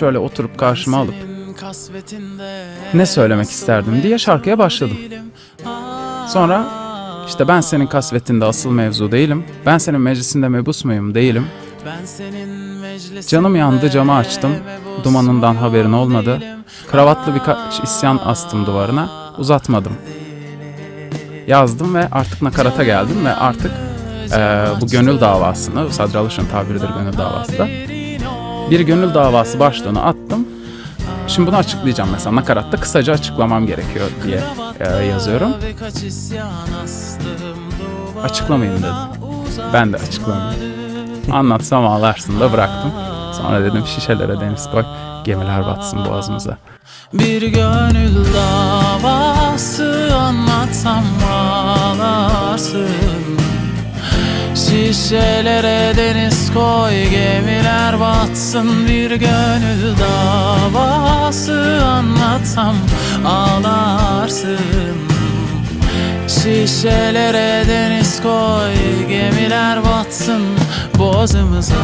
Şöyle oturup karşıma alıp ne söylemek isterdim diye şarkıya başladım. Sonra işte ben senin kasvetinde asıl mevzu değilim. Ben senin meclisinde mebus muyum değilim. Canım yandı camı açtım. Dumanından haberin olmadı. Kravatlı birkaç isyan astım duvarına. Uzatmadım. Yazdım ve artık nakarata geldim ve artık eee, bu gönül davasını, Sadri Alış'ın tabiridir gönül davası da. Bir gönül davası başlığını attım. Şimdi bunu açıklayacağım mesela nakaratta kısaca açıklamam gerekiyor diye eee, yazıyorum. Açıklamayayım dedim. Ben de açıklamayayım. Anlatsam ağlarsın da bıraktım. Sonra dedim şişelere deniz koy, gemiler batsın boğazımıza. Bir gönül davası anlatsam ağlarsın Şişelere deniz koy gemiler batsın Bir gönül davası anlatsam ağlarsın. Şişelere deniz koy gemiler batsın boğazımıza